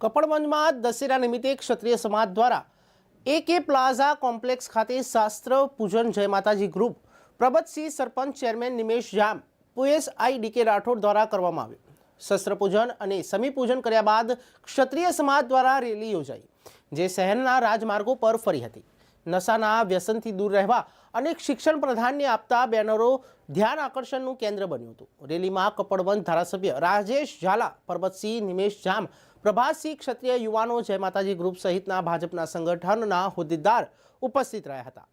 કપડવંજમાં દશેરા નિમિત્તે ક્ષત્રિય સમાજ દ્વારા એ કે પ્લાઝા કોમ્પ્લેક્સ ખાતે શાસ્ત્ર પૂજન જય માતાજી group Prabatsinh sarpanch chairman Nimesh Jam PSI DK Rathod દ્વારા કરવામાં આવ્યું. શસ્ત્ર પૂજન અને સમીપૂજન કર્યા બાદ ક્ષત્રિય સમાજ દ્વારા રેલી યોજાઈ, જે શહેરના રાજમાર્ગો પર ફરી હતી. નશાના વ્યસનથી દૂર રહેવા અને શિક્ષણ પ્રધાનને આપતા બેનરો ધ્યાન આકર્ષણનું કેન્દ્ર બન્યું હતું. રેલીમાં કપડવંત ધારાસભ્ય રાજેશ ઝાલા, પરબતસિંહ નિમેશ જામ પ્રભાસિંહ ક્ષત્રિય યુવાનો જય માતાજી ગ્રુપ સહિતના ભાજપના સંગઠનના હોદ્દેદાર ઉપસ્થિત રહ્યા હતા.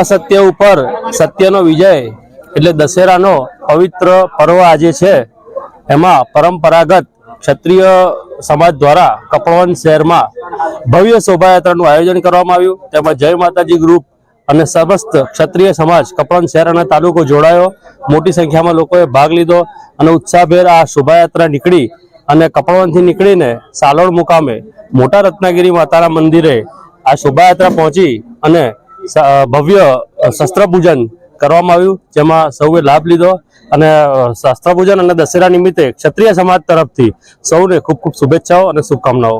અસત્ય ઉપર સત્યનો વિજય એટલે દશેરાનો પવિત્ર પર્વ આજે છે. એમાં પરંપરાગત ક્ષત્રિય સમાજ દ્વારા કપડવંત શહેરમાં ભવ્ય શોભાયાત્રાનું આયોજન કરવામાં આવ્યું. તેમાં જય માતાજી ગ્રુપ અને સમસ્ત ક્ષત્રિય સમાજ કપડવન શહેર અને તાલુકો જોડાયો. મોટી સંખ્યામાં લોકોએ ભાગ લીધો અને ઉત્સાહભેર આ શોભાયાત્રા નીકળી અને કપડવંતથી નીકળીને સાલોડ મુકામે મોટા રત્નાગીરી માતાના મંદિરે આ શોભાયાત્રા પહોંચી અને ભવ્ય શસ્ત્ર પૂજન કરવામાં આવ્યું, જેમાં સૌએ લાભ લીધો અને શાસ્ત્ર પૂજન અને દશેરા નિમિત્તે ક્ષત્રિય સમાજ તરફથી સૌને ખૂબ ખૂબ શુભેચ્છાઓ અને શુભકામનાઓ.